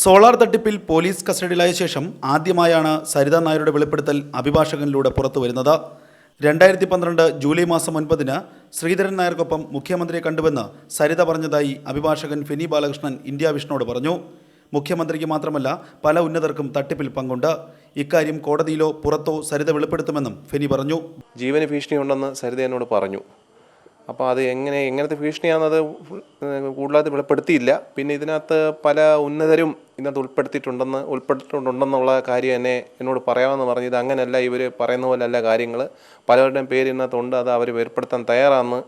Solar തട്ടിപ്പിൽ police കസ്റ്റഡിയിലായ ശേഷം ആദ്യമായാണ് സരിത നായരുടെ വെളിപ്പെടുത്തൽ അഭിഭാഷകനിലൂടെ പുറത്തു വരുന്നത്. രണ്ടായിരത്തി പന്ത്രണ്ട് ജൂലൈ മാസം ഒൻപതിന് ശ്രീധരൻ നായർക്കൊപ്പം മുഖ്യമന്ത്രിയെ കണ്ടുവെന്ന് സരിത പറഞ്ഞതായി അഭിഭാഷകൻ ഫിനി ബാലകൃഷ്ണൻ ഇന്ത്യ വിഷ്ണുവോട് പറഞ്ഞു. മുഖ്യമന്ത്രിക്ക് മാത്രമല്ല പല ഉന്നതർക്കും തട്ടിപ്പിൽ പങ്കുണ്ട്. ഇക്കാര്യം കോടതിയിലോ പുറത്തോ സരിത വെളിപ്പെടുത്തുമെന്നും ഫെനി പറഞ്ഞു. ജീവന് ഭീഷണിയുണ്ടെന്ന് സരിത എന്നോട് പറഞ്ഞു. അപ്പോൾ അത് എങ്ങനെ എങ്ങനത്തെ ഭീഷണിയാണെന്നത് കൂടുതലായിട്ട് വെളിപ്പെടുത്തിയില്ല. പിന്നെ ഇതിനകത്ത് പല ഉന്നതരും ഇതിനകത്ത് ഉൾപ്പെടുത്തിയിട്ടുണ്ടെന്ന് ഉൾപ്പെട്ടിട്ടുണ്ടെന്നുള്ള കാര്യം എന്നെ എന്നോട് പറയാമെന്ന് പറഞ്ഞു ഇത് അങ്ങനെയല്ല ഇവർ പറയുന്ന പോലെയല്ല കാര്യങ്ങൾ പലരുടെയും പേര് ഇതിനകത്തുണ്ട് അത് അവർ വേർപ്പെടുത്താൻ തയ്യാറാണെന്ന്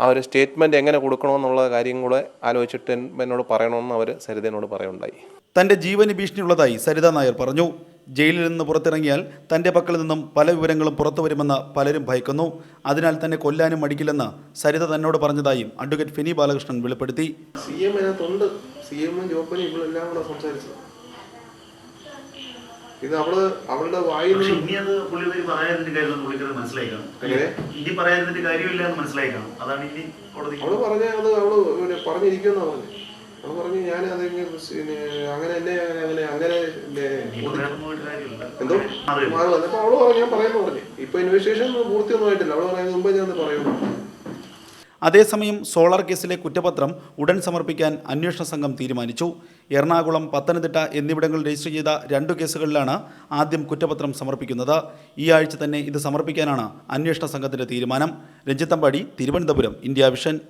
ആ ഒരു സ്റ്റേറ്റ്മെന്റ് എങ്ങനെ കൊടുക്കണമെന്നുള്ള കാര്യം കൂടെ ആലോചിച്ചിട്ട് എന്നോട് പറയണമെന്ന് അവർ സരിതയോട് പറയുണ്ടായി തന്റെ ജീവന് ഭീഷണിയുള്ളതായി സരിത നായർ പറഞ്ഞു. ജയിലിൽ നിന്ന് പുറത്തിറങ്ങിയാൽ തന്റെ പക്കൽ നിന്നും പല വിവരങ്ങളും പുറത്തു വരുമെന്ന് പലരും ഭയക്കുന്നു. അതിനാൽ തന്നെ കൊല്ലാനും മടിക്കില്ലെന്ന് സരിത തന്നോട് പറഞ്ഞതായും അഡ്വക്കേറ്റ് ഫിനി ബാലകൃഷ്ണൻ വെളിപ്പെടുത്തി. സി എം അതിനകത്തുണ്ട്. സി എമ്മും ജോപ്പനും ഇവളെല്ലാം കൂടെ സംസാരിച്ചത്. ഇത് അവൾ അവളുടെ വായിൽ പക്ഷെ ഇനി അത് പുള്ളി വരി പറയാതിന്റെ കാര്യം പുള്ളിക്കത് മനസ്സിലാക്കണം എങ്ങനെ? ഇനി പറയാതിന്റെ കാര്യമില്ല എന്ന് അതാണ് ഇനി കോടതി അവൾ പറഞ്ഞ അത് അവൾ പറഞ്ഞിരിക്കുന്ന പറഞ്ഞു. അവൾ പറഞ്ഞു ഞാൻ അത് അങ്ങനെ എന്നെ അങ്ങനെ അങ്ങനെ പിന്നെ ഇനി പറയാനൊന്നും ഒരു കാര്യമില്ല എന്തോ? മാറി അവൾ പറഞ്ഞു ഞാൻ പറയുന്നു പറഞ്ഞു. ഇപ്പൊ ഇൻവെസ്റ്റിഗേഷൻ പൂർത്തിയൊന്നും ആയിട്ടില്ല അവൾ പറയുന്നത് മുമ്പ് ഞാൻ പറയുന്നു. അതേസമയം സോളാർ കേസിലെ കുറ്റപത്രം ഉടൻ സമർപ്പിക്കാൻ അന്വേഷണ സംഘം തീരുമാനിച്ചു. എറണാകുളം പത്തനംതിട്ട എന്നിവിടങ്ങളിൽ രജിസ്റ്റർ ചെയ്ത രണ്ടു കേസുകളിലാണ് ആദ്യം കുറ്റപത്രം സമർപ്പിക്കുന്നത്. ഈ ആഴ്ച തന്നെ ഇത് സമർപ്പിക്കാനാണ് അന്വേഷണ സംഘത്തിന്റെ തീരുമാനം. രഞ്ജിത്തമ്പാടി തിരുവനന്തപുരം ഇന്ത്യ വിഷൻ.